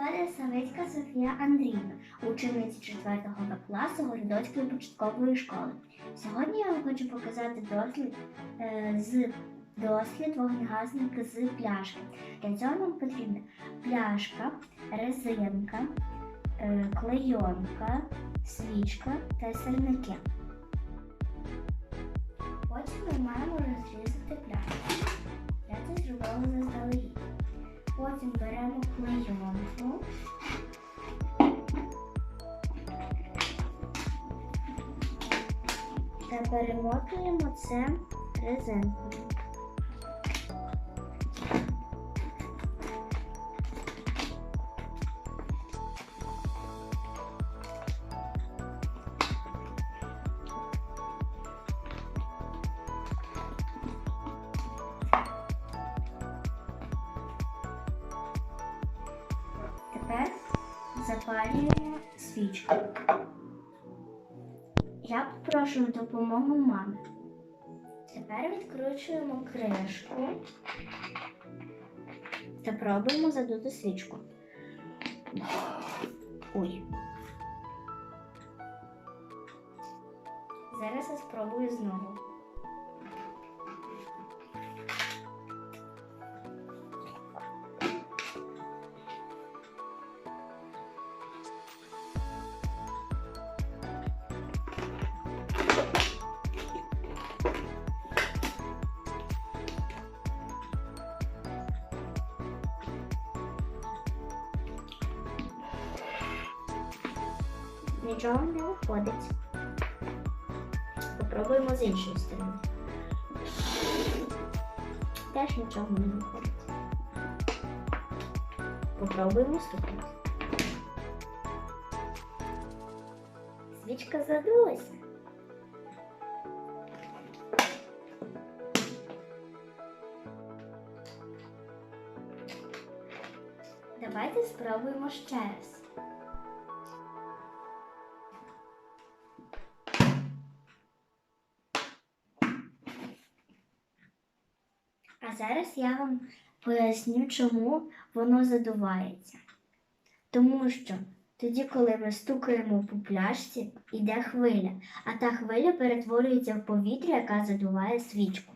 звати Савицька Софія Андріївна, учениця 4 Б класу Городоцької початкової школи. Сьогодні я вам хочу показати дослід е, з дослід вогнегасника з пляшки. Для цього нам потрібна пляшка, резинка, е, клейонка, свічка та сирники. Потім ми маємо розрізати Потім беремо клейонку. Та перемотуємо це резинкою. Запалюємо свічку. Я попрошу допомогу мами. Тепер відкручуємо кришку та пробуємо задути свічку. Ой. Зараз я спробую знову. Нічого не виходить. Попробуємо з іншої сторони. Теж нічого не виходить. Попробуємо стукнути. Свічка задулася. Давайте спробуємо ще раз. А зараз я вам поясню, чому воно задувається. Тому що тоді, коли ми стукаємо по пляшці, йде хвиля, а та хвиля перетворюється в повітря, яка задуває свічку.